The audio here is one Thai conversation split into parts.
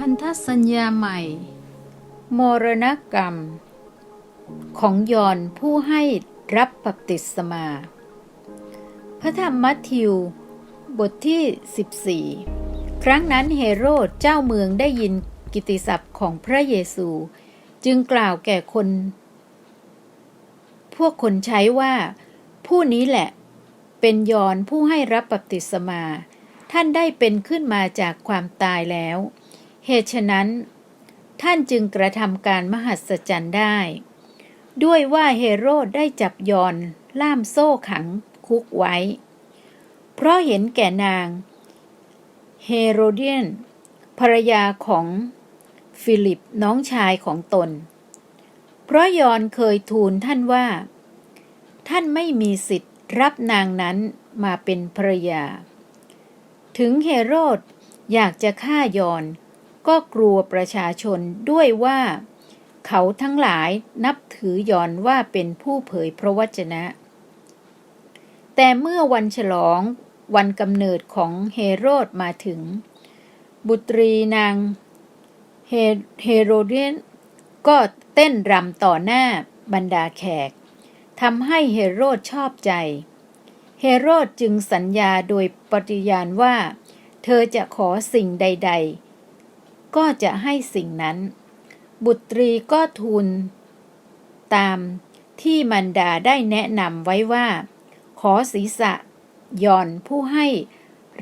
พันธสัญญาใหม่ มรณกรรม ของยอนผู้ให้รับบัพติศมา พระธรรมมัทธิว บทที่ 14 ครั้งนั้นเฮโรดเจ้าเมืองได้ยินกิตติศัพท์ของพระเยซู จึงกล่าวแก่คน พวกคนใช้ว่า ผู้นี้แหละ เป็นยอนผู้ให้รับบัพติศมา ท่านได้เป็นขึ้นมาจากความตายแล้ว เหตุฉะนั้น ท่านจึงกระทำการมหัศจรรย์ได้ ด้วยว่าเฮโรดได้จับยอนล่ามโซ่ขังคุกไว้ เพราะเห็นแก่นางเฮโรเดียนภรรยาของฟิลิปน้องชายของตน เพราะยอนเคยทูลท่านว่า ท่านไม่มีสิทธิ์รับนางนั้นมาเป็นภรรยา ถึงเฮโรดอยากจะฆ่ายอน ก็กลัวประชาชนด้วยว่า เขาทั้งหลายนับถือยอนว่าเป็นผู้เผยพระวจนะ แต่เมื่อวันฉลองวันกำเนิดของเฮโรดมาถึง บุตรีนางเฮโรเดียนก็เต้นรำต่อหน้าบรรดาแขกทำให้เฮโรดชอบใจ เฮโรดจึงสัญญาโดยปฏิญาณว่า เธอจะขอสิ่งใด ก็จะให้สิ่งนั้น บุตรีก็ทูลตามที่มันดาได้แนะนำไว้ว่า ขอศีรษะย่อนผู้ให้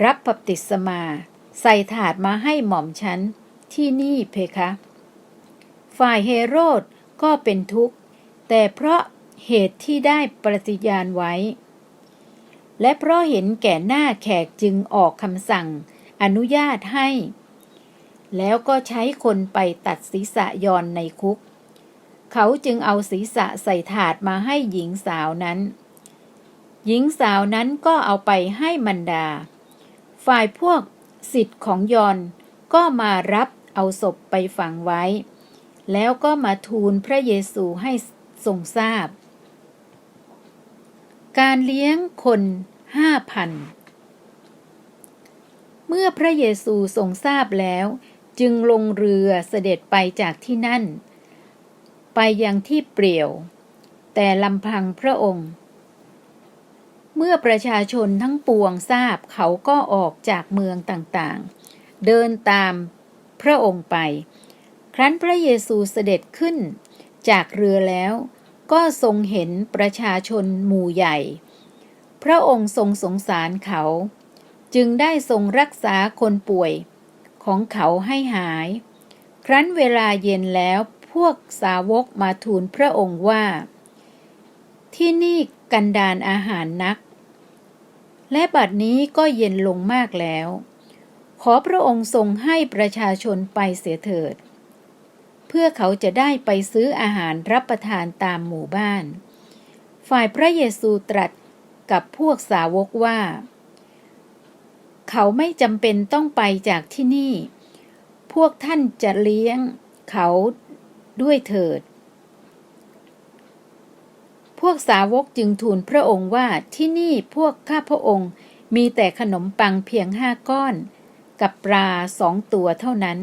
รับปฏิสมา ใส่ถาดมาให้หม่อมฉันที่นี่เพคะ ฝ่ายเฮโรดก็เป็นทุกข์ แต่เพราะเหตุที่ได้ปฏิญาณไว้ และเพราะเห็นแก่หน้าแขกจึงออกคำสั่งอนุญาตให้ แล้วก็ใช้คนไปตัดศีรษะยอนในคุก เขาจึงเอาศีรษะใส่ถาดมาให้หญิงสาวนั้น หญิงสาวนั้นก็เอาไปให้มันดา ฝ่ายพวกสิทธิ์ของยอนก็มารับเอาศพไปฝังไว้ แล้วก็มาทูลพระเยซูให้ทรงทราบ การเลี้ยงคนห้าพันเมื่อพระเยซูทรงทราบแล้ว จึงลงเรือเสด็จไปจากที่นั่น ไปยังที่เปลี่ยว แต่ลำพังพระองค์ เมื่อประชาชนทั้งปวงทราบเขาก็ออกจากเมืองต่างๆ เดินตามพระองค์ไป ครั้นพระเยซูเสด็จขึ้นจากเรือแล้วก็ทรงเห็นประชาชนหมู่ใหญ่ พระองค์ทรงสงสารเขา จึงได้ทรงรักษาคนป่วย ของเขาให้หาย ครั้นเวลาเย็นแล้วพวกสาวกมาทูลพระองค์ว่า ที่นี่กันดานอาหารนัก และบัดนี้ก็เย็นลงมากแล้ว ขอพระองค์ทรงให้ประชาชนไปเสียเถิด เพื่อเขาจะได้ไปซื้ออาหารรับประทานตามหมู่บ้าน ฝ่ายพระเยซูตรัสกับพวกสาวกว่า เขาไม่จำเป็นต้องไปจากที่นี่ พวกท่านจะเลี้ยงเขาด้วยเถิด พวกสาวกจึงทูลพระองค์ว่าที่นี่พวกข้าพระองค์มีแต่ขนมปังเพียงห้าก้อน กับปลาสองตัวเท่านั้น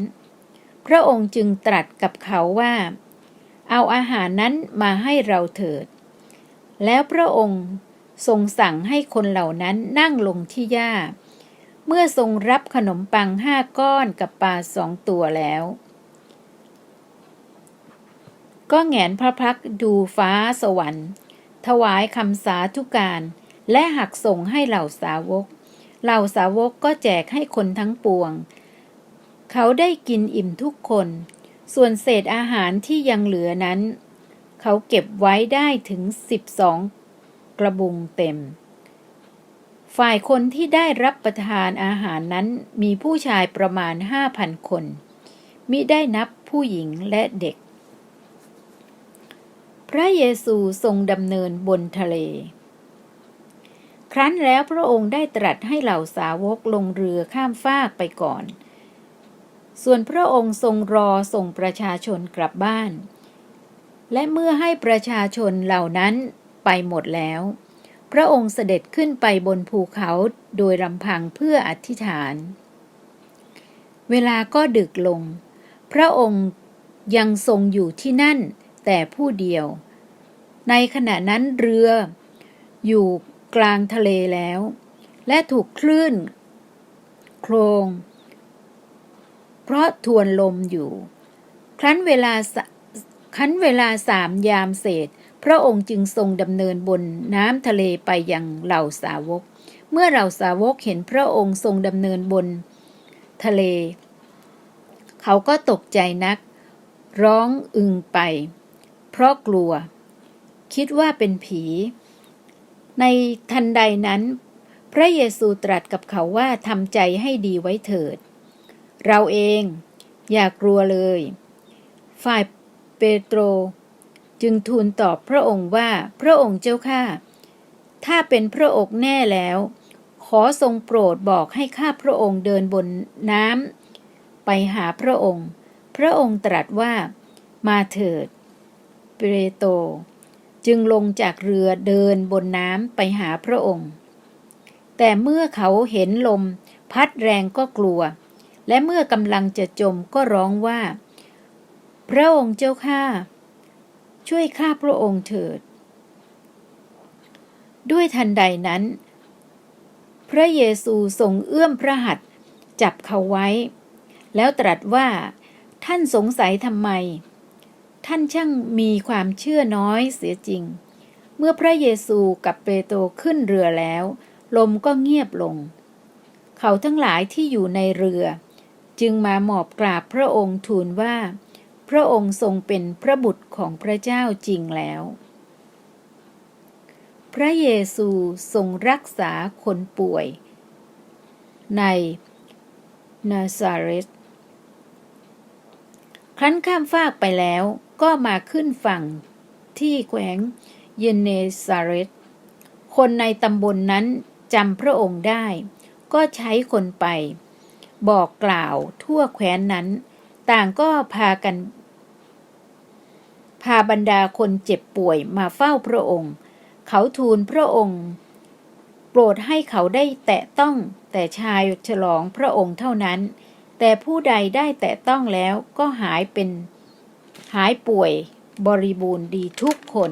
พระองค์จึงตรัสกับเขาว่า เอาอาหารนั้นมาให้เราเถิด แล้วพระองค์ทรงสั่งให้คนเหล่านั้นนั่งลงที่หญ้า เมื่อทรงรับขนมปังห้าก้อนกับปลาสองตัวแล้ว ก็แงนพระพักดูฟ้าสวรรค์ ถวายคำสาธุการ และหักส่งให้เหล่าสาวก เหล่าสาวกก็แจกให้คนทั้งปวง เขาได้กินอิ่มทุกคน ส่วนเศษอาหารที่ยังเหลือนั้น เขาเก็บไว้ได้ถึงสิบสองกระบุงเต็ม ฝ่ายคนที่ได้รับประทานอาหารนั้นมีผู้ชายประมาณห้าพันคน มิได้นับผู้หญิงและเด็ก พระเยซูทรงดำเนินบนทะเล ครั้นแล้วพระองค์ได้ตรัสให้เหล่าสาวกลงเรือข้ามฟากไปก่อน ส่วนพระองค์ทรงรอส่งประชาชนกลับบ้าน และเมื่อให้ประชาชนเหล่านั้นไปหมดแล้ว พระองค์เสด็จขึ้นไปบนภูเขาโดยลำพังเพื่ออธิษฐาน เวลาก็ดึกลง พระองค์ยังทรงอยู่ที่นั่นแต่ผู้เดียว ในขณะนั้นเรืออยู่กลางทะเลแล้ว และถูกคลื่น โครง เพราะทวนลมอยู่ ครั้นเวลาครั้นเวลาสามยามเศษ พระองค์จึงทรงดำเนินบนน้ำทะเลไปยังเหล่าสาวก เมื่อเหล่าสาวกเห็นพระองค์ทรงดำเนินบนทะเล เขาก็ตกใจนัก ร้องอึงไป เพราะกลัว คิดว่าเป็นผี ในทันใดนั้น พระเยซูตรัสกับเขาว่าทำใจให้ดีไว้เถิด เราเองอย่ากลัวเลย ฝ่ายเปโตร จึงทูลตอบพระองค์ว่า พระองค์เจ้าข้าถ้าเป็นพระองค์แน่แล้ว ขอทรงโปรดบอกให้ข้าพระองค์เดินบนน้ำไปหาพระองค์ พระองค์ตรัสว่า มาเถิด เปโตรจึงลงจากเรือเดินบนน้ำไปหาพระองค์ แต่เมื่อเขาเห็นลม พัดแรงก็กลัว และเมื่อกำลังจะจมก็ร้องว่า พระองค์เจ้าข้า ช่วยข้าพระองค์เถิด ด้วยทันใดนั้น พระเยซูทรงเอื้อมพระหัตถ์จับเขาไว้ แล้วตรัสว่า ท่านสงสัยทำไม ท่านช่างมีความเชื่อน้อยเสียจริง เมื่อพระเยซูกับเปโตรขึ้นเรือแล้ว ลมก็เงียบลง เขาทั้งหลายที่อยู่ในเรือ จึงมาหมอบกราบพระองค์ทูลว่า พระองค์ทรงเป็นพระบุตรของพระเจ้าจริงแล้ว พระเยซูทรงรักษาคนป่วย ในนาซาเรตครั้นข้ามฟากไปแล้วก็มาขึ้นฝั่งที่แขวงเยเนซาเรตคนในตำบลนนั้นจำพระองค์ได้ ก็ใช้คนไป บอกกล่าวทั่วแคว้นนั้น ต่างก็พากัน พาบรรดาคนเจ็บป่วยมาเฝ้าพระองค์ เขาทูลพระองค์ โปรดให้เขาได้แตะต้องแต่ชายฉลองพระองค์เท่านั้น แต่ผู้ใดได้แตะต้องแล้วก็หายเป็นหายป่วยบริบูรณ์ดีทุกคน